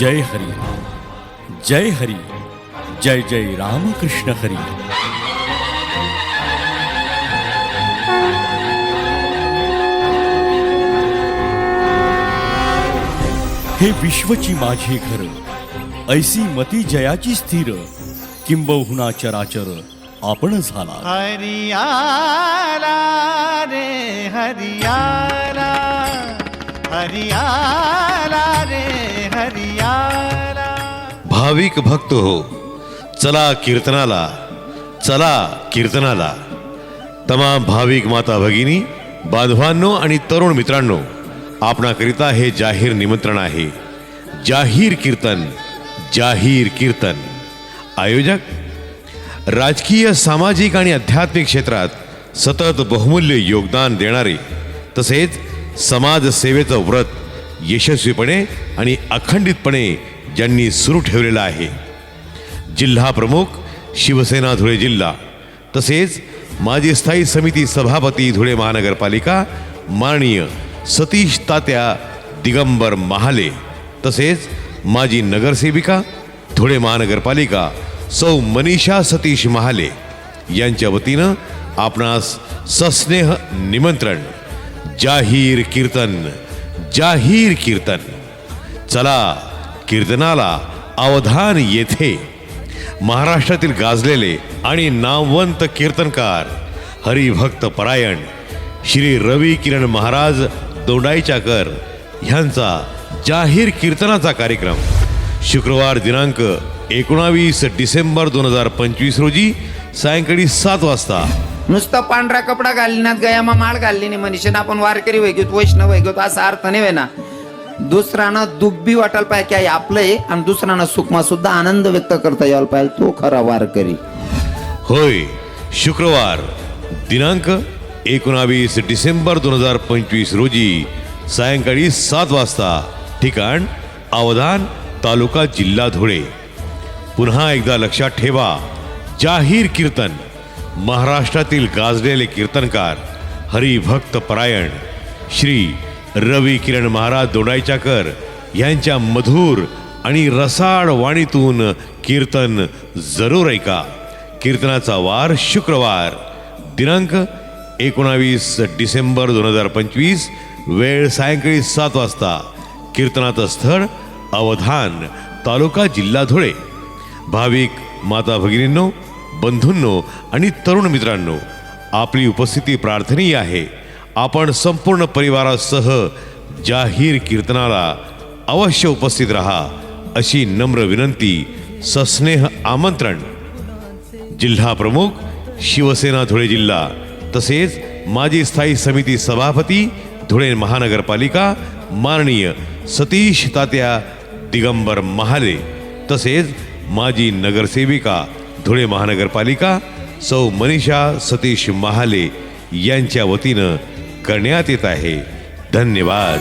जय हरी। जय हरी। जय जय रामकृष्ण हरी। हे विश्वची माझी घर ऐसी मती जयाची स्थिर किंबहुना चराचर आपण झाला. हरियाला रे हरियाला हरियाला भाविक भक्त हो. चला कीर्तनाला चला कीर्तनाला. तमाम भाविक माता भगिनी बांधवांनो आणि तरुण मित्रांनो आपणाकरिता हे जाहीर निमंत्रण आहे. जाहीर कीर्तन जाहीर कीर्तन. आयोजक राजकीय सामाजिक आणि आध्यात्मिक क्षेत्रात सतत बहुमूल्य योगदान देणारे तसेच समाजसेवेचं व्रत यशस्वीपणे आणि अखंडितपणे ज्यांनी सुरू ठेवलेलं आहे. जिल्हा प्रमुख शिवसेना धुळे जिल्हा तसेच माजी स्थायी समिती सभापती धुळे महानगरपालिका माननीय सतीश तात्या दिगंबर महाले तसेच माजी नगरसेविका धुळे महानगरपालिका सौ मनीषा सतीश महाले यांच्या वतीनं आपणास सस्नेह निमंत्रण. जाहीर कीर्तन जाहीर कीर्तन. चला कीर्तनाला अवधान येथे. महाराष्ट्रातील गाजलेले आणि नामवंत कीर्तनकार हरिभक्त परायण श्री रवी किरण महाराज दोंडाईचाकर ह्यांचा जाहीर कीर्तनाचा कार्यक्रम शुक्रवार दिनांक एकोणावीस डिसेंबर दोन हजार पंचवीस रोजी सायंकाळी सात वाजता. नुसता पांढरा कपडा घालण्यात गयामा माळ घालली नाही मनुष्यनं आपण वारकरी वैग्योत वैष्णव वैग्योत असा अर्थ नाही ना दुसऱ्यानं दुब्बी वाटायला पाहिजे की आहे आपलं आहे आणि दुसऱ्यांना सुखमा सुद्धा आनंद व्यक्त करता यायला पाहिजे. तो खरा वारकरी. होय शुक्रवार दिनांक एकोणावीस डिसेंबर दोन हजार पंचवीस रोजी सायंकाळी सात वाजता ठिकाण अवधान तालुका जिल्हा धुळे. पुन्हा एकदा लक्षात ठेवा जाहीर कीर्तन महाराष्ट्रातील गाजलेले कीर्तनकार हरिभक्त परायण श्री रवी किरण महाराज दोंडाईचाकर यांच्या मधुर आणि रसाळ वाणीतून कीर्तन जरूर ऐका. कीर्तनाचा वार शुक्रवार दिनांक एकोणावीस डिसेंबर दोन हजार पंचवीस वेळ सायंकाळी सात वाजता. कीर्तनाचं स्थळ अवधान तालुका जिल्हा धुळे. भाविक माता भगिनींनो बंधूंनो आणि तरुण मित्रांनो आपली उपस्थिती प्रार्थनीय आहे. आपण संपूर्ण परिवारासह जाहीर कीर्तनाला अवश्य उपस्थित राहा अशी नम्र विनंती सस्नेह आमंत्रण. जिल्हा प्रमुख शिवसेना धुळे जिल्हा तसेच माजी स्थायी समिती सभापती धुळे महानगरपालिका माननीय सतीश तात्या दिगंबर महाले तसेच माजी नगरसेविका धुळे महानगरपालिका सौ मनीषा सतीश महाले यांच्या वतीनं करण्यात येत आहे. धन्यवाद.